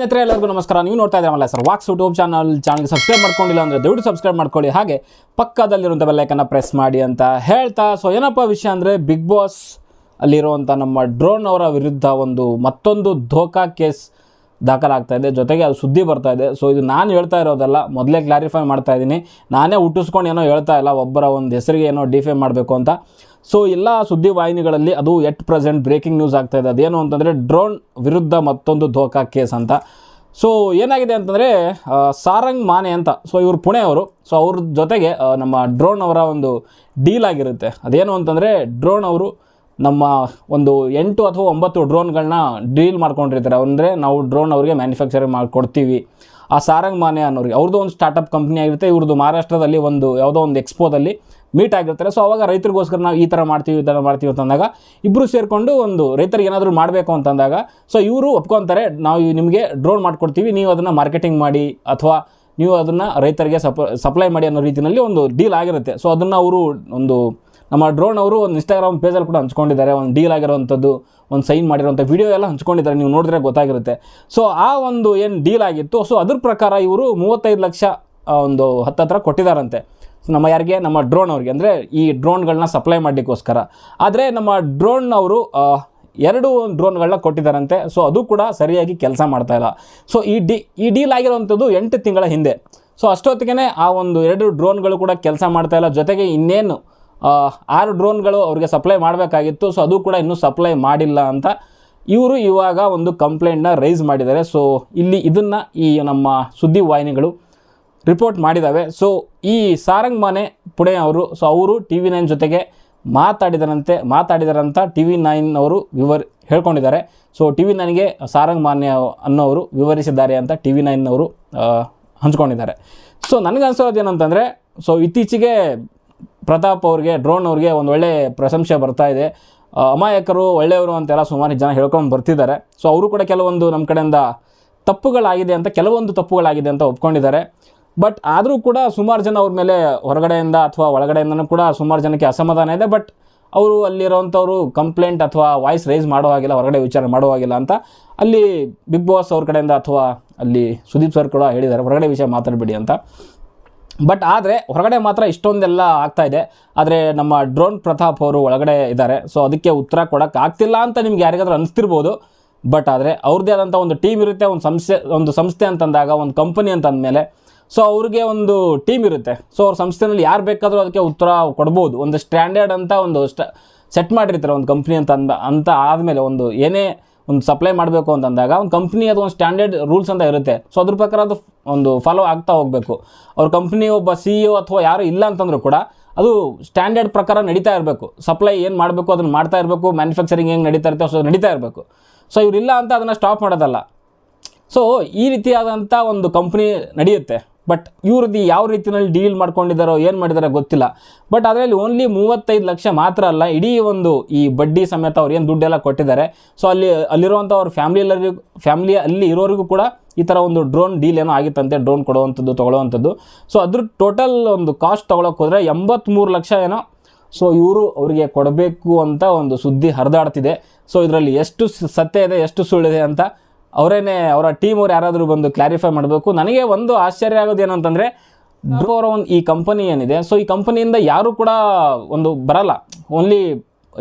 ಸ್ನೇಹಿತರೆ, ಎಲ್ಲರಿಗೂ ನಮಸ್ಕಾರ. ನೀವು ನೋಡ್ತಾ ಇದ್ದೀರಲ್ಲ ಸರ್ ವಾಕ್ಸ್ ಯೂಟ್ಯೂಬ್ ಚಾನಲ್ ಚಾನಲ್ಗೆ ಸಬ್ಸ್ಕ್ರೈಬ್ ಮಾಡ್ಕೊಂಡಿಲ್ಲ ಅಂದರೆ ದಯವಿಟ್ಟು ಸಬ್ಸ್ಕ್ರೈಬ್ ಮಾಡ್ಕೊಳ್ಳಿ. ಹಾಗೆ ಪಕ್ಕದಲ್ಲಿರುವಂಥ ಬೆಲ್ಲೈಕನ್ನು ಪ್ರೆಸ್ ಮಾಡಿ ಅಂತ ಹೇಳ್ತಾ. ಸೊ ಏನಪ್ಪ ವಿಷಯ ಅಂದರೆ ಬಿಗ್ ಬಾಸ್ ಅಲ್ಲಿರುವಂಥ ನಮ್ಮ ಡ್ರೋನ್ ಅವರ ವಿರುದ್ಧ ಒಂದು ಮತ್ತೊಂದು ಧೋಕಾ ಕೇಸ್ ದಾಖಲಾಗ್ತಾ ಇದೆ. ಜೊತೆಗೆ ಅದು ಸುದ್ದಿ ಬರ್ತಾ ಇದೆ. ಸೊ ಇದು ನಾನು ಹೇಳ್ತಾ ಇರೋದಲ್ಲ, ಮೊದಲೇ ಕ್ಲಾರಿಫೈ ಮಾಡ್ತಾ ಇದ್ದೀನಿ. ನಾನೇ ಹುಟ್ಟಿಸ್ಕೊಂಡು ಏನೋ ಹೇಳ್ತಾ ಇಲ್ಲ, ಒಬ್ಬರ ಒಂದು ಹೆಸರಿಗೆ ಏನೋ ಡಿಫೈ ಮಾಡಬೇಕು ಅಂತ. ಸೊ ಎಲ್ಲ ಸುದ್ದಿ ವಾಹಿನಿಗಳಲ್ಲಿ ಅದು ಎಟ್ ಪ್ರೆಸೆಂಟ್ ಬ್ರೇಕಿಂಗ್ ನ್ಯೂಸ್ ಆಗ್ತಾ ಇದೆ. ಅದೇನು ಅಂತಂದರೆ ಡ್ರೋನ್ ವಿರುದ್ಧ ಮತ್ತೊಂದು ಧೋಕಾ ಕೇಸ್ ಅಂತ. ಸೊ ಏನಾಗಿದೆ ಅಂತಂದರೆ ಸಾರಂಗ್ ಮಾನೆ ಅಂತ. ಸೊ ಇವರು ಪುಣೆ ಅವರು. ಸೊ ಅವ್ರ ಜೊತೆಗೆ ನಮ್ಮ ಡ್ರೋನ್ ಅವರ ಒಂದು ಡೀಲ್ ಆಗಿರುತ್ತೆ. ಅದೇನು ಅಂತಂದರೆ ಡ್ರೋನ್ ಅವರು ನಮ್ಮ ಒಂದು ಎಂಟು ಅಥವಾ ಒಂಬತ್ತು ಡ್ರೋನ್ಗಳನ್ನ ಡೀಲ್ ಮಾಡ್ಕೊಂಡಿರ್ತಾರೆ. ಅಂದರೆ ನಾವು ಡ್ರೋನ್ ಅವರಿಗೆ ಮ್ಯಾನುಫ್ಯಾಕ್ಚರಿಂಗ್ ಮಾಡಿಕೊಡ್ತೀವಿ. ಆ ಸಾರಂಗ್ ಮಾನೆ ಅನ್ನೋರಿಗೆ. ಅವ್ರದ್ದು ಒಂದು ಸ್ಟಾರ್ಟಪ್ ಕಂಪ್ನಿ ಆಗಿರುತ್ತೆ. ಇವ್ರದ್ದು ಮಹಾರಾಷ್ಟ್ರದಲ್ಲಿ ಒಂದು ಯಾವುದೋ ಒಂದು ಎಕ್ಸ್ಪೋದಲ್ಲಿ ಮೀಟ್ ಆಗಿರ್ತಾರೆ. ಸೊ ಅವಾಗ ರೈತರಿಗೋಸ್ಕರ ನಾವು ಈ ಥರ ಮಾಡ್ತೀವಿ, ಈ ಥರ ಮಾಡ್ತೀವಿ ಅಂತಂದಾಗ ಇಬ್ಬರು ಸೇರಿಕೊಂಡು ಒಂದು ರೈತರಿಗೆ ಏನಾದರೂ ಮಾಡಬೇಕು ಅಂತಂದಾಗ ಸೊ ಇವರು ಒಪ್ಕೊತಾರೆ, ನಾವು ನಿಮಗೆ ಡ್ರೋನ್ ಮಾಡಿಕೊಡ್ತೀವಿ, ನೀವು ಅದನ್ನು ಮಾರ್ಕೆಟಿಂಗ್ ಮಾಡಿ ಅಥವಾ ನೀವು ಅದನ್ನು ರೈತರಿಗೆ ಸಪ್ ಸಪ್ಲೈ ಮಾಡಿ ಅನ್ನೋ ರೀತಿಯಲ್ಲಿ ಒಂದು ಡೀಲ್ ಆಗಿರುತ್ತೆ. ಸೊ ಅದನ್ನು ಅವರು ಒಂದು, ನಮ್ಮ ಡ್ರೋನ್ ಅವರು ಒಂದು ಇನ್ಸ್ಟಾಗ್ರಾಮ್ ಪೇಜಲ್ಲಿ ಕೂಡ ಹಂಚ್ಕೊಂಡಿದ್ದಾರೆ. ಒಂದು ಡೀಲ್ ಆಗಿರೋವಂಥದ್ದು, ಒಂದು ಸೈನ್ ಮಾಡಿರೋಂಥ ವಿಡಿಯೋ ಎಲ್ಲ ಹಂಚ್ಕೊಂಡಿದ್ದಾರೆ. ನೀವು ನೋಡಿದ್ರೆ ಗೊತ್ತಾಗಿರುತ್ತೆ. ಸೊ ಆ ಒಂದು ಏನು ಡೀಲ್ ಆಗಿತ್ತು ಸೊ ಅದ್ರ ಪ್ರಕಾರ ಇವರು ಮೂವತ್ತೈದು ಲಕ್ಷ ಒಂದು ಹತ್ತತ್ರ ಕೊಟ್ಟಿದ್ದಾರಂತೆ. ನಮ್ಮ ಯಾರಿಗೆ? ನಮ್ಮ ಡ್ರೋನ್ ಅವ್ರಿಗೆ. ಅಂದರೆ ಈ ಡ್ರೋನ್ಗಳನ್ನ ಸಪ್ಲೈ ಮಾಡಲಿಕ್ಕೋಸ್ಕರ. ಆದರೆ ನಮ್ಮ ಡ್ರೋನ್ ಅವರು ಎರಡು ಡ್ರೋನ್ಗಳನ್ನ ಕೊಟ್ಟಿದ್ದಾರಂತೆ. ಸೊ ಅದು ಕೂಡ ಸರಿಯಾಗಿ ಕೆಲಸ ಮಾಡ್ತಾ ಇಲ್ಲ. ಸೊ ಈ ಡಿ, ಈ ಡೀಲ್ ಆಗಿರುವಂಥದ್ದು ಎಂಟು ತಿಂಗಳ ಹಿಂದೆ. ಸೊ ಅಷ್ಟೊತ್ತಿಗೆ ಆ ಒಂದು ಎರಡು ಡ್ರೋನ್ಗಳು ಕೂಡ ಕೆಲಸ ಮಾಡ್ತಾ ಇಲ್ಲ. ಜೊತೆಗೆ ಇನ್ನೇನು ಆರು ಡ್ರೋನ್ಗಳು ಅವ್ರಿಗೆ ಸಪ್ಲೈ ಮಾಡಬೇಕಾಗಿತ್ತು. ಸೊ ಅದು ಕೂಡ ಇನ್ನೂ ಸಪ್ಲೈ ಮಾಡಿಲ್ಲ ಅಂತ ಇವರು ಇವಾಗ ಒಂದು ಕಂಪ್ಲೇಂಟ್ನ ರೈಸ್ ಮಾಡಿದ್ದಾರೆ. ಸೊ ಇಲ್ಲಿ ಇದನ್ನು ಈ ನಮ್ಮ ಸುದ್ದಿ ವಾಹಿನಿಗಳು ರಿಪೋರ್ಟ್ ಮಾಡಿದ್ದಾವೆ ಸೊ ಈ ಸಾರಂಗ್ ಮಾನೆ ಪುಣೆ ಅವರು ಸೊ ಅವರು ಟಿ ವಿ ನೈನ್ ಜೊತೆಗೆ ಮಾತಾಡಿದರಂತೆ, ಮಾತಾಡಿದರಂತ ಟಿ ವಿ ನೈನ್ ಅವರು ವಿವರ್, ಹೇಳ್ಕೊಂಡಿದ್ದಾರೆ. ಸೊ ಟಿ ವಿ ನೈನ್ಗೆ ಸಾರಂಗ್ ಮಾನ್ಯ ಅನ್ನೋರು ವಿವರಿಸಿದ್ದಾರೆ ಅಂತ ಟಿ ವಿ ನೈನ್ನವರು ಹಂಚ್ಕೊಂಡಿದ್ದಾರೆ. ಸೊ ನನಗೆ ಏನಂತಂದರೆ ಸೊ ಇತ್ತೀಚೆಗೆ ಪ್ರತಾಪ್ ಅವ್ರಿಗೆ ಡ್ರೋನ್ ಅವ್ರಿಗೆ ಒಂದು ಒಳ್ಳೆ ಪ್ರಶಂಸೆ ಬರ್ತಾ ಇದೆ. ಅಮಾಯಕರು, ಒಳ್ಳೆಯವರು ಅಂತೆಲ್ಲ ಸುಮಾರು ಜನ ಹೇಳ್ಕೊಂಡು ಬರ್ತಿದ್ದಾರೆ. ಸೊ ಅವರು ಕೂಡ ಕೆಲವೊಂದು ನಮ್ಮ ಕಡೆಯಿಂದ ತಪ್ಪುಗಳಾಗಿದೆ ಅಂತ, ಕೆಲವೊಂದು ತಪ್ಪುಗಳಾಗಿದೆ ಅಂತ ಒಪ್ಕೊಂಡಿದ್ದಾರೆ. ಬಟ್ ಆದರೂ ಕೂಡ ಸುಮಾರು ಜನ ಅವ್ರ ಮೇಲೆ ಹೊರಗಡೆಯಿಂದ ಅಥವಾ ಒಳಗಡೆಯಿಂದನೂ ಕೂಡ ಸುಮಾರು ಜನಕ್ಕೆ ಅಸಮಾಧಾನ ಇದೆ. ಬಟ್ ಅವರು ಅಲ್ಲಿರೋವಂಥವ್ರು ಕಂಪ್ಲೇಂಟ್ ಅಥವಾ ವಾಯ್ಸ್ ರೈಸ್ ಮಾಡೋ ಹಾಗಿಲ್ಲ, ಹೊರಗಡೆ ವಿಚಾರ ಮಾಡೋ ಹಾಗಿಲ್ಲ ಅಂತ ಅಲ್ಲಿ ಬಿಗ್ ಬಾಸ್ ಅವ್ರ ಕಡೆಯಿಂದ ಅಥವಾ ಅಲ್ಲಿ ಸುದೀಪ್ ಸರ್ ಕೂಡ ಹೇಳಿದ್ದಾರೆ, ಹೊರಗಡೆ ವಿಷಯ ಮಾತಾಡಬೇಡಿ ಅಂತ. ಬಟ್ ಆದರೆ ಹೊರಗಡೆ ಮಾತ್ರ ಇಷ್ಟೊಂದೆಲ್ಲ ಆಗ್ತಾ ಇದೆ. ಆದರೆ ನಮ್ಮ ಡ್ರೋನ್ ಪ್ರತಾಪ್ ಅವರು ಒಳಗಡೆ ಇದ್ದಾರೆ. ಸೊ ಅದಕ್ಕೆ ಉತ್ತರ ಕೊಡೋಕ್ಕಾಗ್ತಿಲ್ಲ ಅಂತ ನಿಮ್ಗೆ ಯಾರಿಗಾದರೂ ಅನಿಸ್ತಿರ್ಬೋದು. ಬಟ್ ಆದರೆ ಅವ್ರದ್ದೇ ಆದಂಥ ಒಂದು ಟೀಮ್ ಇರುತ್ತೆ, ಒಂದು ಸಂಸ್ಥೆ ಒಂದು ಸಂಸ್ಥೆ ಅಂತಂದಾಗ, ಒಂದು ಕಂಪನಿ ಅಂತ ಅಂದಮೇಲೆ ಸೊ ಅವ್ರಿಗೆ ಒಂದು ಟೀಮ್ ಇರುತ್ತೆ. ಸೊ ಅವ್ರ ಸಂಸ್ಥೆನಲ್ಲಿ ಯಾರು ಬೇಕಾದರೂ ಅದಕ್ಕೆ ಉತ್ತರ ಕೊಡ್ಬೋದು. ಒಂದು ಸ್ಟ್ಯಾಂಡರ್ಡ್ ಅಂತ ಒಂದು ಸ್ಟ ಸೆಟ್ ಮಾಡಿರ್ತಾರೆ ಒಂದು ಕಂಪ್ನಿ ಅಂತ ಅಂದ, ಅಂತ ಆದಮೇಲೆ ಒಂದು ಏನೇ ಒಂದು ಸಪ್ಲೈ ಮಾಡಬೇಕು ಅಂತಂದಾಗ ಒಂದು ಕಂಪ್ನಿ ಅದು ಒಂದು ಸ್ಟ್ಯಾಂಡರ್ಡ್ ರೂಲ್ಸ್ ಅಂತ ಇರುತ್ತೆ. ಸೊ ಅದ್ರ ಪ್ರಕಾರ ಅದು ಒಂದು ಫಾಲೋ ಆಗ್ತಾ ಹೋಗಬೇಕು. ಅವ್ರ ಕಂಪ್ನಿ ಒಬ್ಬ ಸಿ ಇ ಅಥವಾ ಯಾರು ಇಲ್ಲ ಅಂತಂದ್ರೂ ಕೂಡ ಅದು ಸ್ಟ್ಯಾಂಡರ್ಡ್ ಪ್ರಕಾರ ನಡೀತಾ ಇರಬೇಕು. ಸಪ್ಲೈ ಏನು ಮಾಡಬೇಕು, ಅದನ್ನು ಮಾಡ್ತಾ ಇರಬೇಕು. ಮ್ಯಾನುಫ್ಯಾಕ್ಚರಿಂಗ್ ಹೆಂಗೆ ನಡೀತಾ ಇರುತ್ತೆ, ಸೊ ನಡೀತಾ ಇರಬೇಕು. ಸೊ ಇವರಿಲ್ಲ ಅಂತ ಅದನ್ನು ಸ್ಟಾಪ್ ಮಾಡೋದಲ್ಲ. ಸೊ ಈ ರೀತಿಯಾದಂಥ ಒಂದು ಕಂಪ್ನಿ ನಡೆಯುತ್ತೆ. ಬಟ್ ಇವ್ರದ್ದು ಯಾವ ರೀತಿಯಲ್ಲಿ ಡೀಲ್ ಮಾಡ್ಕೊಂಡಿದ್ದಾರೋ, ಏನು ಮಾಡಿದಾರೋ ಗೊತ್ತಿಲ್ಲ. ಬಟ್ ಅದರಲ್ಲಿ ಓನ್ಲಿ ಮೂವತ್ತೈದು ಲಕ್ಷ ಮಾತ್ರ ಅಲ್ಲ, ಇಡೀ ಒಂದು ಈ ಬಡ್ಡಿ ಸಮೇತ ಅವ್ರು ಏನು ದುಡ್ಡೆಲ್ಲ ಕೊಟ್ಟಿದ್ದಾರೆ. ಸೊ ಅಲ್ಲಿ ಅಲ್ಲಿರುವಂಥ ಅವ್ರ ಫ್ಯಾಮಿಲಿ ಫ್ಯಾಮಿಲಿ ಅಲ್ಲಿ ಇರೋರಿಗೂ ಕೂಡ ಈ ಥರ ಒಂದು ಡ್ರೋನ್ ಡೀಲ್ ಏನೋ ಆಗಿತ್ತಂತೆ ಡ್ರೋನ್ ಕೊಡುವಂಥದ್ದು, ತೊಗೊಳ್ಳೋವಂಥದ್ದು. ಸೊ ಅದ್ರ ಟೋಟಲ್ ಒಂದು ಕಾಸ್ಟ್ ತೊಗೊಳಕ್ಕೆ ಹೋದರೆ ಎಂಬತ್ತ್ಮೂರು ಲಕ್ಷ ಏನೋ. ಸೊ ಇವರು ಅವರಿಗೆ ಕೊಡಬೇಕು ಅಂತ ಒಂದು ಸುದ್ದಿ ಹರಿದಾಡ್ತಿದೆ. ಸೊ ಇದರಲ್ಲಿ ಎಷ್ಟು ಸತ್ಯ ಇದೆ, ಎಷ್ಟು ಸುಳ್ಳಿದೆ ಅಂತ ಅವರೇನೆ, ಅವರ ಟೀಮ್ ಅವ್ರು ಯಾರಾದರೂ ಬಂದು ಕ್ಲಾರಿಫೈ ಮಾಡಬೇಕು. ನನಗೆ ಒಂದು ಆಶ್ಚರ್ಯ ಆಗೋದು ಏನಂತಂದರೆ ಅವರ ಒಂದು ಈ ಕಂಪನಿ ಏನಿದೆ ಸೊ ಈ ಕಂಪನಿಯಿಂದ ಯಾರು ಕೂಡ ಒಂದು ಬರಲ್ಲ. ಓನ್ಲಿ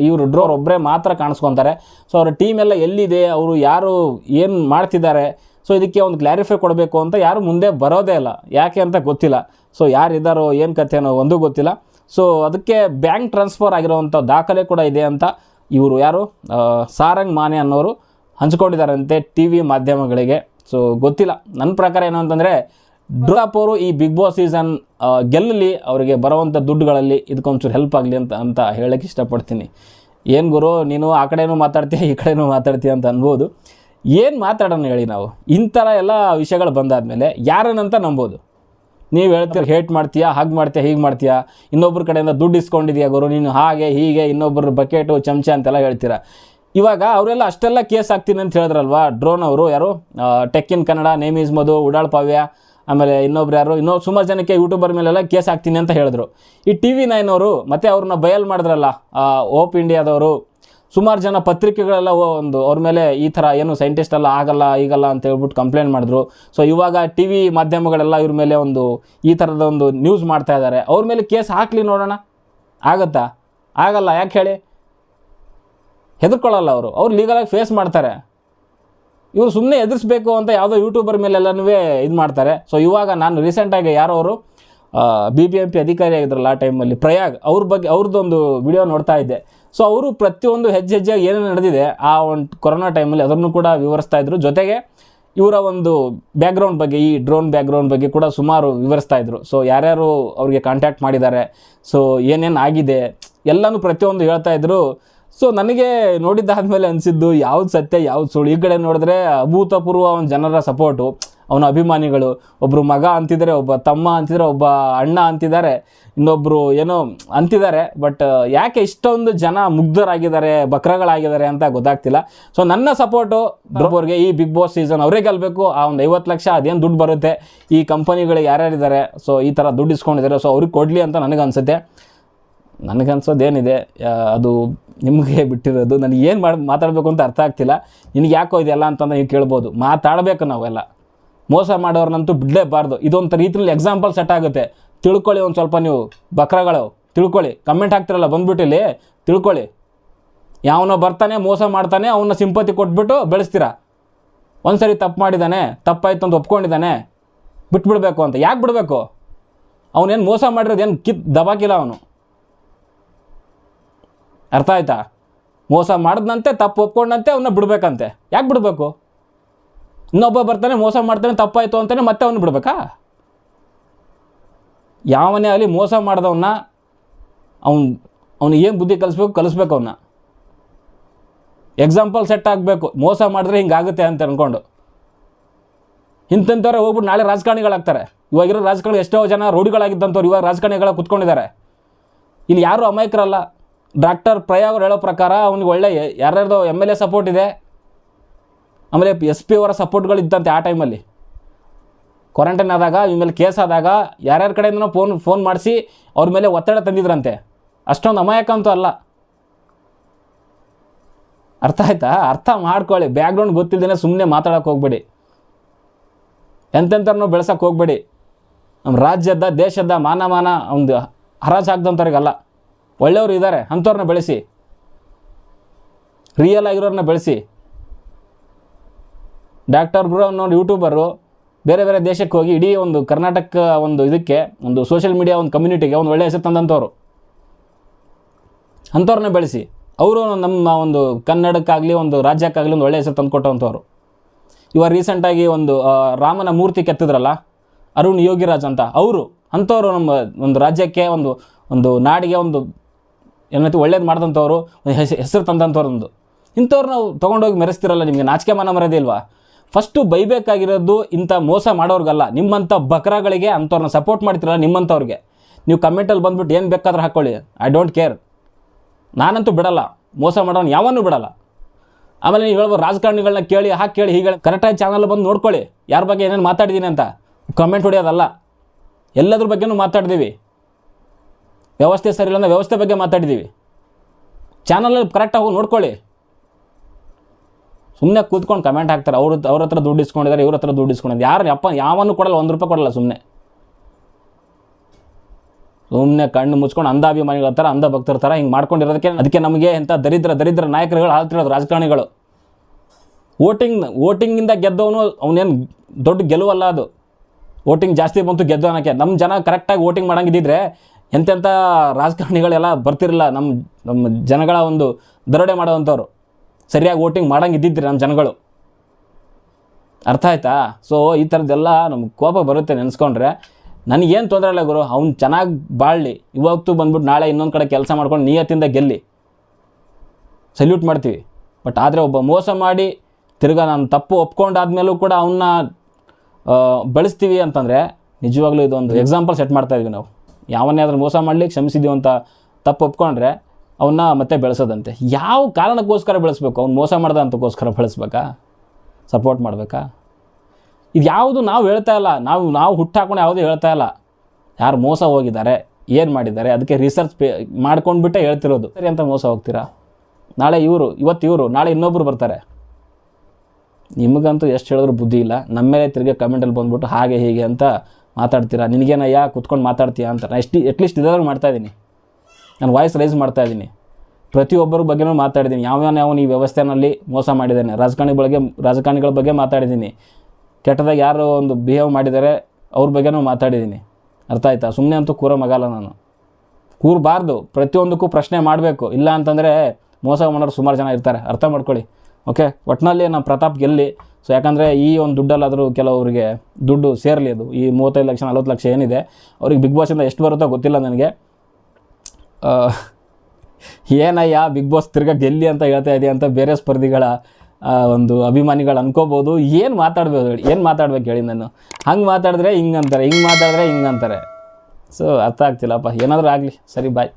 ಇವರು ಡ್ರೋರ್ ಒಬ್ಬರೇ ಮಾತ್ರ ಕಾಣಿಸ್ಕೊತಾರೆ. ಸೊ ಅವರ ಟೀಮ್ ಎಲ್ಲ ಎಲ್ಲಿದೆ, ಅವರು ಯಾರು ಏನು ಮಾಡ್ತಿದ್ದಾರೆ ಸೊ ಇದಕ್ಕೆ ಒಂದು ಕ್ಲಾರಿಫೈ ಕೊಡಬೇಕು ಅಂತ ಯಾರು ಮುಂದೆ ಬರೋದೇ ಇಲ್ಲ. ಯಾಕೆ ಅಂತ ಗೊತ್ತಿಲ್ಲ. ಸೊ ಯಾರಿದ್ದಾರೋ, ಏನು ಕಥೆನೋ ಒಂದೂ ಗೊತ್ತಿಲ್ಲ. ಸೊ ಅದಕ್ಕೆ ಬ್ಯಾಂಕ್ ಟ್ರಾನ್ಸ್ಫರ್ ಆಗಿರೋವಂಥ ದಾಖಲೆ ಕೂಡ ಇದೆ ಅಂತ ಇವರು ಯಾರು? ಸಾರಂಗ್ ಮಾನೆ ಅನ್ನೋರು ಹಂಚ್ಕೊಂಡಿದ್ದಾರಂತೆ ಟಿ ವಿ ಮಾಧ್ಯಮಗಳಿಗೆ. ಸೊ ಗೊತ್ತಿಲ್ಲ. ನನ್ನ ಪ್ರಕಾರ ಏನು ಅಂತಂದರೆ ಡ್ರಾಪ್ ಈ ಬಿಗ್ ಬಾಸ್ ಸೀಸನ್ ಗೆಲ್ಲಲಿ, ಅವರಿಗೆ ಬರುವಂಥ ದುಡ್ಡುಗಳಲ್ಲಿ ಇದಕ್ಕೊಂಚೂರು ಹೆಲ್ಪ್ ಆಗಲಿ ಅಂತ ಅಂತ ಹೇಳೋಕ್ಕೆ ಇಷ್ಟಪಡ್ತೀನಿ. ಏನು ಗುರು, ನೀನು ಆ ಕಡೆನೂ ಮಾತಾಡ್ತೀಯ, ಈ ಕಡೆನೂ ಮಾತಾಡ್ತೀಯ ಅಂತ ಅನ್ಬೋದು. ಏನು ಮಾತಾಡೋಣ ಹೇಳಿ ನಾವು? ಇಂಥರ ಎಲ್ಲ ವಿಷಯಗಳು ಬಂದಾದಮೇಲೆ ಯಾರನ್ನಂತ ನಂಬೋದು? ನೀವು ಹೇಳ್ತೀರ, ಹೇಟ್ ಮಾಡ್ತೀಯಾ, ಹಾಗೆ ಮಾಡ್ತೀಯಾ, ಹೀಗೆ ಮಾಡ್ತೀಯಾ? ಇನ್ನೊಬ್ಬರ ಕಡೆಯಿಂದ ದುಡ್ಡು ಇಸ್ಕೊಂಡಿದ್ಯಾ ಗುರು? ನೀನು ಹಾಗೆ, ಹೀಗೆ ಇನ್ನೊಬ್ಬರು ಬಕೆಟು, ಚಮಚ ಅಂತೆಲ್ಲ ಹೇಳ್ತೀರಾ? ಇವಾಗ ಅವರೆಲ್ಲ ಅಷ್ಟೆಲ್ಲ ಕೇಸ್ ಹಾಕ್ತೀನಿ ಅಂತ ಹೇಳಿದ್ರಲ್ವಾ? ಡ್ರೋನ್ ಅವರು, ಯಾರು? Tech in Kannada name is Madhu ಉಡಾಳ್ ಪಾವ್ಯ ಆಮೇಲೆ ಇನ್ನೊಬ್ರು ಯಾರು? ಇನ್ನೂ ಸುಮಾರು ಜನಕ್ಕೆ ಯೂಟ್ಯೂಬರ್ ಮೇಲೆಲ್ಲ ಕೇಸ್ ಹಾಕ್ತೀನಿ ಅಂತ ಹೇಳಿದ್ರು. ಈ ಟಿ ವಿ ನೈನ್ ಅವರು ಮತ್ತು ಅವ್ರನ್ನ ಬಯಲ್ ಮಾಡಿದ್ರಲ್ಲ ಓಪ್ ಇಂಡಿಯಾದವರು ಸುಮಾರು ಜನ ಪತ್ರಿಕೆಗಳೆಲ್ಲ ಒಂದು ಅವ್ರ ಮೇಲೆ ಈ ಥರ ಏನು ಸೈಂಟಿಸ್ಟ್ ಎಲ್ಲ ಆಗಲ್ಲ, ಈಗಲ್ಲ ಅಂತ ಹೇಳ್ಬಿಟ್ಟು ಕಂಪ್ಲೇಂಟ್ ಮಾಡಿದ್ರು. ಸೊ ಇವಾಗ ಟಿ ವಿ ಮಾಧ್ಯಮಗಳೆಲ್ಲ ಇವ್ರ ಮೇಲೆ ಒಂದು ಈ ಥರದ ಒಂದು ನ್ಯೂಸ್ ಮಾಡ್ತಾ ಇದ್ದಾರೆ ಅವ್ರ ಮೇಲೆ ಕೇಸ್ ಹಾಕಲಿ ನೋಡೋಣ. ಆಗತ್ತಾ? ಆಗಲ್ಲ, ಯಾಕೆ ಹೇಳಿ? ಹೆದರ್ಕೊಳ್ಳಲ್ಲ ಅವರು. ಅವ್ರು ಲೀಗಲಾಗಿ ಫೇಸ್ ಮಾಡ್ತಾರೆ. ಇವರು ಸುಮ್ಮನೆ ಎದುರಿಸ್ಬೇಕು ಅಂತ ಯಾವುದೋ ಯೂಟ್ಯೂಬರ್ ಮೇಲೆಲ್ಲನೂ ಇದು ಮಾಡ್ತಾರೆ. ಸೊ ಇವಾಗ ನಾನು ರೀಸೆಂಟಾಗಿ ಯಾರೋ ಅವರು ಬಿ ಬಿ ಎಂ ಪಿ ಅಧಿಕಾರಿ ಆಗಿದ್ರಲ್ಲ ಆ ಟೈಮಲ್ಲಿ ಪ್ರಯಾಗ್ ಅವ್ರ ಬಗ್ಗೆ ಅವ್ರದ್ದೊಂದು ವಿಡಿಯೋ ನೋಡ್ತಾ ಇದ್ದೆ. ಸೊ ಅವರು ಪ್ರತಿಯೊಂದು ಹೆಜ್ಜೆ ಹೆಜ್ಜೆಯಾಗಿ ಏನೇನು ನಡೆದಿದೆ, ಆ ಒಂದು ಕೊರೋನಾ ಟೈಮಲ್ಲಿ ಅದನ್ನು ಕೂಡ ವಿವರಿಸ್ತಾ ಇದ್ರು. ಜೊತೆಗೆ ಇವರ ಒಂದು ಬ್ಯಾಕ್ಗ್ರೌಂಡ್ ಬಗ್ಗೆ, ಈ ಡ್ರೋನ್ ಬ್ಯಾಕ್ಗ್ರೌಂಡ್ ಬಗ್ಗೆ ಕೂಡ ಸುಮಾರು ವಿವರಿಸ್ತಾ ಇದ್ರು. ಸೊ ಯಾರ್ಯಾರು ಅವ್ರಿಗೆ ಕಾಂಟ್ಯಾಕ್ಟ್ ಮಾಡಿದ್ದಾರೆ ಸೊ ಏನೇನು ಆಗಿದೆ, ಎಲ್ಲನೂ ಪ್ರತಿಯೊಂದು ಹೇಳ್ತಾ ಇದ್ರು. ಸೊ ನನಗೆ ನೋಡಿದ್ದಾದ್ಮೇಲೆ ಅನಿಸಿದ್ದು ಯಾವ್ದು ಸತ್ಯ, ಯಾವ್ದು ಸುಳ್ಳು. ಈ ಕಡೆ ನೋಡಿದ್ರೆ ಅಭೂತಪೂರ್ವ ಒಂದು ಜನರ ಸಪೋರ್ಟು ಅವನ ಅಭಿಮಾನಿಗಳು. ಒಬ್ಬರು ಮಗ ಅಂತಿದ್ದಾರೆ, ಒಬ್ಬ ತಮ್ಮ ಅಂತಿದ್ದಾರೆ, ಒಬ್ಬ ಅಣ್ಣ ಅಂತಿದ್ದಾರೆ ಇನ್ನೊಬ್ಬರು ಏನೋ ಅಂತಿದ್ದಾರೆ. ಬಟ್ ಯಾಕೆ ಇಷ್ಟೊಂದು ಜನ ಮುಗ್ಧರಾಗಿದ್ದಾರೆ, ಬಕ್ರಗಳಾಗಿದ್ದಾರೆ ಅಂತ ಗೊತ್ತಾಗ್ತಿಲ್ಲ. ಸೊ ನನ್ನ ಸಪೋರ್ಟು ಅವ್ರಿಗೆ ಈ ಬಿಗ್ ಬಾಸ್ ಸೀಸನ್ ಅವರೇ ಗೆಲ್ಲಬೇಕು ಆ ಒಂದು ಐವತ್ತು ಲಕ್ಷ ಅದೇನು ದುಡ್ಡು ಬರುತ್ತೆ? ಈ ಕಂಪನಿಗಳು ಯಾರ್ಯಾರಿದ್ದಾರೆ ಸೊ ಈ ಥರ ದುಡ್ಡು ಇಸ್ಕೊಂಡಿದ್ದಾರೆ. ಸೊ ಅವ್ರಿಗೆ ಕೊಡಲಿ ಅಂತ ನನಗೆ ಅನಿಸುತ್ತೆ ನನಗನ್ಸೋದೇನಿದೆ ಅದು ನಿಮಗೆ ಬಿಟ್ಟಿರೋದು ನನಗೆ ಏನು ಮಾಡಿ, ಮಾತಾಡಬೇಕು ಅಂತ ಅರ್ಥ ಆಗ್ತಿಲ್ಲ. ನಿನಗೆ ಯಾಕೋ ಇದೆಲ್ಲ ಅಂತಂದು ನೀವು ಕೇಳ್ಬೋದು. ಮಾತಾಡಬೇಕು ನಾವೆಲ್ಲ. ಮೋಸ ಮಾಡೋರ್ನಂತೂ ಬಿಡಲೇಬಾರ್ದು. ಇದೊಂಥ ರೀತಿಯಲ್ಲಿ ಎಕ್ಸಾಂಪಲ್ ಸೆಟ್ ಆಗುತ್ತೆ. ತಿಳ್ಕೊಳ್ಳಿ ಒಂದು ಸ್ವಲ್ಪ ನೀವು, ಬಕ್ರಗಳು, ತಿಳ್ಕೊಳ್ಳಿ. ಕಮೆಂಟ್ ಹಾಕ್ತಿರಲ್ಲ ಬಂದ್ಬಿಟ್ಟಿಲ್ಲಿ ತಿಳ್ಕೊಳ್ಳಿ. ಯಾವನೋ ಬರ್ತಾನೆ, ಮೋಸ ಮಾಡ್ತಾನೆ, ಅವನ ಸಿಂಪತಿ ಕೊಟ್ಬಿಟ್ಟು ಬೆಳೆಸ್ತೀರಾ? ಒಂದ್ಸರಿ ತಪ್ಪು ಮಾಡಿದ್ದಾನೆ ತಪ್ಪಾಯ್ತು ಅಂತ ಒಪ್ಕೊಂಡಿದ್ದಾನೆ ಬಿಟ್ಬಿಡ್ಬೇಕು ಅಂತ. ಯಾಕೆ ಬಿಡಬೇಕು? ಅವನೇನು ಮೋಸ ಮಾಡಿರೋದು ಏನು ಕಿತ್ ದಬಾಕಿಲ್ಲ ಅವನು. ಅರ್ಥ ಆಯ್ತಾ? ಮೋಸ ಮಾಡಿದ್ನಂತೆ, ತಪ್ಪು ಒಪ್ಕೊಂಡಂತೆ ಅವನ್ನ ಬಿಡಬೇಕಂತೆ. ಯಾಕೆ ಬಿಡಬೇಕು? ಇನ್ನೊಬ್ಬ ಬರ್ತಾನೆ, ಮೋಸ ಮಾಡ್ತಾನೆ, ತಪ್ಪಾಯ್ತು ಅಂತಾನೆ ಮತ್ತೆ ಅವನು ಬಿಡಬೇಕಾ? ಯಾವನೇ ಅಲ್ಲಿ ಮೋಸ ಮಾಡ್ದವನ್ನ ಅವನು ಅವ್ನಿಗೆ ಏನು ಬುದ್ಧಿ ಕಲಿಸ್ಬೇಕು ಕಲಿಸ್ಬೇಕು ಅವನ್ನ ಎಕ್ಸಾಂಪಲ್ ಸೆಟ್ ಆಗಬೇಕು. ಮೋಸ ಮಾಡಿದ್ರೆ ಹಿಂಗಾಗುತ್ತೆ ಅಂತ ಅನ್ಕೊಂಡು. ಇಂಥವ್ರೆ ಹೋಗ್ಬಿಟ್ಟು ನಾಳೆ ರಾಜಕಾರಣಿಗಳಾಗ್ತಾರೆ. ಇವಾಗಿರೋ ರಾಜಕಾರಣಿ ಎಷ್ಟೋ ಜನ ರೋಡಿಗಳಾಗಿದ್ದಂಥವ್ರು, ಇವಾಗ ರಾಜಕಾರಣಿಗಳ ಕುತ್ಕೊಂಡಿದ್ದಾರೆ. ಇಲ್ಲಿ ಯಾರು ಅಮಾಯಕರಲ್ಲ. ಡಾಕ್ಟರ್ ಪ್ರಯಾಗ್ ಅವ್ರು ಹೇಳೋ ಪ್ರಕಾರ ಅವ್ನಿಗೆ ಒಳ್ಳೆ ಯಾರ್ಯಾರ್ದೋ ಎಂ ಎಲ್ ಎ ಸಪೋರ್ಟ್ ಇದೆ. ಆಮೇಲೆ ಎಸ್ ಪಿ ಅವರ ಸಪೋರ್ಟ್ಗಳು ಇದ್ದಂತೆ ಆ ಟೈಮಲ್ಲಿ ಕ್ವಾರಂಟೈನ್ ಆದಾಗ ಇವ್ರ ಮೇಲೆ ಕೇಸ್ ಆದಾಗ ಯಾರ್ಯಾರ ಕಡೆಯಿಂದನೋ ಫೋನ್ ಫೋನ್ ಮಾಡಿಸಿ ಅವ್ರ ಮೇಲೆ ಒತ್ತಡ ತಂದಿದ್ರಂತೆ. ಅಷ್ಟೊಂದು ಅಮಾಯಕ ಅಂತೂ ಅಲ್ಲ. ಅರ್ಥ ಆಯ್ತಾ? ಅರ್ಥ ಮಾಡ್ಕೊಳ್ಳಿ. ಬ್ಯಾಕ್ಗ್ರೌಂಡ್ ಗೊತ್ತಿಲ್ಲದೇ ಸುಮ್ಮನೆ ಮಾತಾಡೋಕೆ ಹೋಗ್ಬೇಡಿ. ಎಂತೆಂಥವ್ರನ್ನೂ ಬೆಳೆಸೋಕೆ ಹೋಗ್ಬೇಡಿ. ನಮ್ಮ ರಾಜ್ಯದ ದೇಶದ ಮಾನಮಾನ ಒಂದು ಹರಾಜು ಒಳ್ಳೆಯವರು ಇದ್ದಾರೆ ಅಂಥವ್ರನ್ನ ಬೆಳೆಸಿ. ರಿಯಲ್ ಆಗಿರೋರನ್ನ ಬೆಳೆಸಿ. ಡಾಕ್ಟರ್ ಬ್ರೋ ಅನ್ನೋ ಯೂಟ್ಯೂಬರು ಬೇರೆ ಬೇರೆ ದೇಶಕ್ಕೆ ಹೋಗಿ ಇಡೀ ಒಂದು ಕರ್ನಾಟಕ ಒಂದು ಇದಕ್ಕೆ, ಒಂದು ಸೋಷಿಯಲ್ ಮೀಡಿಯಾ ಒಂದು ಕಮ್ಯುನಿಟಿಗೆ ಒಂದು ಒಳ್ಳೆಯ ಹೆಸರು ತಂದಂಥವ್ರು. ಅಂಥವ್ರನ್ನ ಬೆಳೆಸಿ. ಅವರು ನಮ್ಮ ಒಂದು ಕನ್ನಡಕ್ಕಾಗಲಿ, ಒಂದು ರಾಜ್ಯಕ್ಕಾಗಲಿ ಒಂದು ಒಳ್ಳೆಯ ಹೆಸರು ತಂದುಕೊಟ್ಟಂಥವ್ರು. ಇವಾಗ ರೀಸೆಂಟಾಗಿ ಒಂದು ರಾಮನ ಮೂರ್ತಿ ಕೆತ್ತಿದ್ರಲ್ಲ, ಅರುಣ್ ಯೋಗಿರಾಜ್ ಅಂತ, ಅವರು ಅಂಥವ್ರು ನಮ್ಮ ಒಂದು ರಾಜ್ಯಕ್ಕೆ ಒಂದು ಒಂದು ನಾಡಿಗೆ ಒಂದು ಏನೈತಿ ಒಳ್ಳೇದು ಮಾಡಿದಂಥವ್ರು ಹೆಸರು ತಂದಂಥವ್ರು ಒಂದು. ಇಂಥವ್ರು ನಾವು ತೊಗೊಂಡೋಗಿ ಮೆರೆಸ್ತಿರಲ್ಲ, ನಿಮಗೆ ನಾಚಿಕೆ ಮಾನ ಮರ್ಯಾದೆ ಇಲ್ವಾ? ಫಸ್ಟು ಬೈಬೇಕಾಗಿರೋದು ಇಂಥ ಮೋಸ ಮಾಡೋರ್ಗಲ್ಲ. ನಿಮ್ಮಂಥ ಬಕ್ರಗಳಿಗೆ ಅಂಥವ್ರನ್ನ ಸಪೋರ್ಟ್ ಮಾಡ್ತಿರಲ್ಲ ನಿಮ್ಮಂಥವ್ರಿಗೆ. ನೀವು ಕಮೆಂಟಲ್ಲಿ ಬಂದ್ಬಿಟ್ಟು ಏನು ಬೇಕಾದ್ರೂ ಹಾಕ್ಕೊಳ್ಳಿ ಐ ಡೋಂಟ್ ಕೇರ್ ನಾನಂತೂ ಬಿಡಲ್ಲ. ಮೋಸ ಮಾಡೋನು ಯಾವನ್ನೂ ಬಿಡಲ್ಲ. ಆಮೇಲೆ ನೀವು ಹೇಳ್ಬೋದು ರಾಜಕಾರಣಿಗಳನ್ನ ಕೇಳಿ ಹಾಕಿ ಕೇಳಿ, ಹೀಗೆ ಕರೆಕ್ಟಾಗಿ ಚಾನಲ್ ಬಂದು ನೋಡ್ಕೊಳ್ಳಿ. ಯಾರ ಬಗ್ಗೆ ಏನೇನು ಮಾತಾಡಿದ್ದೀನಿ ಅಂತ. ಕಮೆಂಟ್ ಹೊಡೆಯೋದಲ್ಲ. ಎಲ್ಲದ್ರ ಬಗ್ಗೆನೂ ಮಾತಾಡಿದ್ದೀವಿ ವ್ಯವಸ್ಥೆ ಸರಿ ಇಲ್ಲ ವ್ಯವಸ್ಥೆ ಬಗ್ಗೆ ಮಾತಾಡಿದ್ದೀವಿ. ಚಾನಲಲ್ಲಿ ಕರೆಕ್ಟಾಗಿ ಹೋಗಿ ನೋಡ್ಕೊಳ್ಳಿ. ಸುಮ್ಮನೆ ಕೂತ್ಕೊಂಡು ಕಮೆಂಟ್ ಹಾಕ್ತಾರೆ. ಅವ್ರ ಅವ್ರ ಹತ್ರ ದುಡ್ಡು ಇಸ್ಕೊಂಡಿದ್ದಾರೆ, ಇವ್ರ ಹತ್ರ ದುಡ್ಡು ಇಸ್ಕೊಂಡಿದ್ದಾರೆ. ಯಾರು ಯಪ್ಪ ಯಾವನ್ನೂ ಕೊಡಲ್ಲ, ಒಂದು ರೂಪಾಯಿ ಕೊಡಲ್ಲ ಸುಮ್ಮನೆ ಸುಮ್ಮನೆ ಕಣ್ಣು ಮುಚ್ಕೊಂಡು ಅಂಧಾಭಿಮಾನಿಗಳ ಥರ ಅಂಧ ಭಕ್ತರ ಥರ ಹಿಂಗೆ ಮಾಡ್ಕೊಂಡಿರೋದಕ್ಕೆ ಅದಕ್ಕೆ ನಮಗೆ ಎಂಥ ದರಿದ್ರ ದರಿದ್ರ ನಾಯಕರುಗಳು ಆಳ್ತಿರೋದು ರಾಜಕಾರಣಿಗಳು. ವೋಟಿಂಗ್ ವೋಟಿಂಗಿಂದ ಗೆದ್ದವನು ಅವನೇನು ದೊಡ್ಡ ಗೆಲುವಲ್ಲ ಅದು. ವೋಟಿಂಗ್ ಜಾಸ್ತಿ ಬಂತು, ಗೆದ್ದವನಕ್ಕೆ. ನಮ್ಮ ಜನ ಕರೆಕ್ಟಾಗಿ ವೋಟಿಂಗ್ ಮಾಡಂಗಿದ್ದಿದ್ರೆ ಎಂತೆಂಥ ರಾಜಕಾರಣಿಗಳೆಲ್ಲ ಬರ್ತಿರಲಿಲ್ಲ. ನಮ್ಮ ನಮ್ಮ ಜನಗಳ ಒಂದು ದರೋಡೆ ಮಾಡೋವಂಥವ್ರು. ಸರಿಯಾಗಿ ವೋಟಿಂಗ್ ಮಾಡಂಗಿದ್ದಿದ್ರಿ ನಮ್ಮ ಜನಗಳು. ಅರ್ಥ ಆಯ್ತಾ? ಸೊ ಈ ಥರದ್ದೆಲ್ಲ ನಮ್ಗೆ ಕೋಪ ಬರುತ್ತೆ ನೆನೆಸ್ಕೊಂಡ್ರೆ. ನನಗೇನು ತೊಂದರೆ ಇಲ್ಲ ಗುರು, ಅವ್ನು ಚೆನ್ನಾಗಿ ಬಾಳಲಿ. ಇವತ್ತು ಬಂದ್ಬಿಟ್ಟು ನಾಳೆ ಇನ್ನೊಂದು ಕಡೆ ಕೆಲಸ ಮಾಡ್ಕೊಂಡು ನಿಯತ್ತಿಂದ ಗೆಲ್ಲಿ. ಸಲ್ಯೂಟ್ ಮಾಡ್ತೀವಿ. ಬಟ್ ಆದರೆ ಒಬ್ಬ ಮೋಸ ಮಾಡಿ ತಿರ್ಗಾ ನಾನು ತಪ್ಪು ಒಪ್ಕೊಂಡಾದ್ಮೇಲೂ ಕೂಡ ಅವನ್ನ ಬಳಸ್ತೀವಿ ಅಂತಂದರೆ ನಿಜವಾಗ್ಲೂ ಇದೊಂದು ಎಕ್ಸಾಂಪಲ್ ಸೆಟ್ ಮಾಡ್ತಾ ಇದ್ವಿ ನಾವು. ಯಾವನ್ನೇ ಆದರೂ ಮೋಸ ಮಾಡಲಿ ಕ್ಷಮಿಸಿದ್ದೀವಿ ಅಂತ ತಪ್ಪು ಒಪ್ಕೊಂಡ್ರೆ ಅವನ್ನ ಮತ್ತೆ ಬೆಳೆಸೋದಂತೆ. ಯಾವ ಕಾರಣಕ್ಕೋಸ್ಕರ ಬೆಳೆಸ್ಬೇಕು? ಅವ್ನು ಮೋಸ ಮಾಡ್ದ ಅಂತಕ್ಕೋಸ್ಕರ ಬೆಳೆಸ್ಬೇಕಾ? ಸಪೋರ್ಟ್ ಮಾಡಬೇಕಾ? ಇದು ಯಾವುದು ನಾವು ಹೇಳ್ತಾ ಇಲ್ಲ. ನಾವು ನಾವು ಹುಟ್ಟಾಕೊಂಡು ಯಾವುದೂ ಹೇಳ್ತಾ ಇಲ್ಲ. ಯಾರು ಮೋಸ ಹೋಗಿದ್ದಾರೆ, ಏನು ಮಾಡಿದ್ದಾರೆ, ಅದಕ್ಕೆ ರಿಸರ್ಚ್ ಪೇ, ಮಾಡ್ಕೊಂಡ್ಬಿಟ್ಟೆ ಹೇಳ್ತಿರೋದು. ಸರಿ ಅಂತ ಮೋಸ ಹೋಗ್ತೀರಾ? ನಾಳೆ ಇವರು, ಇವತ್ತು ಇವರು, ನಾಳೆ ಇನ್ನೊಬ್ಬರು ಬರ್ತಾರೆ. ನಿಮಗಂತೂ ಎಷ್ಟು ಹೇಳಿದ್ರು ಬುದ್ಧಿ ಇಲ್ಲ. ನಮ್ಮ ಮೇಲೆ ತಿರ್ಗಿ ಕಮೆಂಟಲ್ಲಿ ಬಂದ್ಬಿಟ್ಟು ಹಾಗೆ ಹೀಗೆ ಅಂತ ಮಾತಾಡ್ತೀರಾ? ನಿನಗೇನಯ್ಯ ಕುತ್ಕೊಂಡು ಮಾತಾಡ್ತೀಯಾ ಅಂತ. ನಾನು ಎಷ್ಟು ಅಟ್ಲೀಸ್ಟ್ ಇದಾದ್ರೂ ಮಾಡ್ತಾಯಿದ್ದೀನಿ ನಾನು ವಾಯ್ಸ್ ರೈಸ್ ಮಾಡ್ತಾಯಿದ್ದೀನಿ ಪ್ರತಿಯೊಬ್ಬರ ಬಗ್ಗೆನೂ ಮಾತಾಡಿದ್ದೀನಿ ಯಾವ್ಯಾವ ಯಾವ ಈ ವ್ಯವಸ್ಥೆನಲ್ಲಿ ಮೋಸ ಮಾಡಿದ್ದಾನೆ? ರಾಜಕಾರಣಿ ಬಗ್ಗೆ, ರಾಜಕಾರಣಿಗಳ ಬಗ್ಗೆ ಮಾತಾಡಿದ್ದೀನಿ. ಕೆಟ್ಟದಾಗ ಯಾರು ಒಂದು ಬಿಹೇವ್ ಮಾಡಿದ್ದಾರೆ, ಅವ್ರ ಬಗ್ಗೆನೂ ಮಾತಾಡಿದ್ದೀನಿ. ಅರ್ಥ ಆಯ್ತಾ? ಸುಮ್ಮನೆ ಅಂತೂ ಕೂರೋ ಮಗಲ್ಲ ನಾನು. ಕೂರಬಾರ್ದು. ಪ್ರತಿಯೊಂದಕ್ಕೂ ಪ್ರಶ್ನೆ ಮಾಡಬೇಕು. ಇಲ್ಲ ಅಂತಂದರೆ ಮೋಸ ಮಾಡೋರು ಸುಮಾರು ಜನ ಇರ್ತಾರೆ. ಅರ್ಥ ಮಾಡ್ಕೊಳ್ಳಿ. ಓಕೆ? ಒಟ್ಟಿನಲ್ಲಿ ನಮ್ಮ ಪ್ರತಾಪ್ ಗೆಲ್ಲಿ ಸೊ ಯಾಕಂದರೆ ಈ ಒಂದು ದುಡ್ಡಲ್ಲಾದರೂ ಕೆಲವರಿಗೆ ದುಡ್ಡು ಸೇರಲಿ ಅದು. ಈ ಮೂವತ್ತೈದು ಲಕ್ಷ, ನಲ್ವತ್ತು ಲಕ್ಷ ಏನಿದೆ, ಅವ್ರಿಗೆ ಬಿಗ್ ಬಾಸಿಂದ ಎಷ್ಟು ಬರುತ್ತೋ ಗೊತ್ತಿಲ್ಲ ನನಗೆ. ಏನಯ್ಯ ಬಿಗ್ ಬಾಸ್ ತಿರ್ಗ ಗೆಲ್ಲಿ ಅಂತ ಹೇಳ್ತಾ ಇದೆಯಾ ಅಂತ ಬೇರೆ ಸ್ಪರ್ಧಿಗಳ ಒಂದು ಅಭಿಮಾನಿಗಳು ಅನ್ಕೋಬೋದು. ಏನು ಮಾತಾಡ್ಬೋದು ಹೇಳಿ, ಏನು ಮಾತಾಡ್ಬೇಕು ಹೇಳಿ ನಾನು. ಹಂಗೆ ಮಾತಾಡಿದ್ರೆ ಹಿಂಗೆ ಅಂತಾರೆ, ಹಿಂಗೆ ಮಾತಾಡಿದ್ರೆ ಹಿಂಗೆ ಅಂತಾರೆ. ಸೊ ಅರ್ಥ ಆಗ್ತಿಲ್ಲಪ್ಪ. ಏನಾದರೂ ಆಗಲಿ, ಸರಿ ಬಾಯ್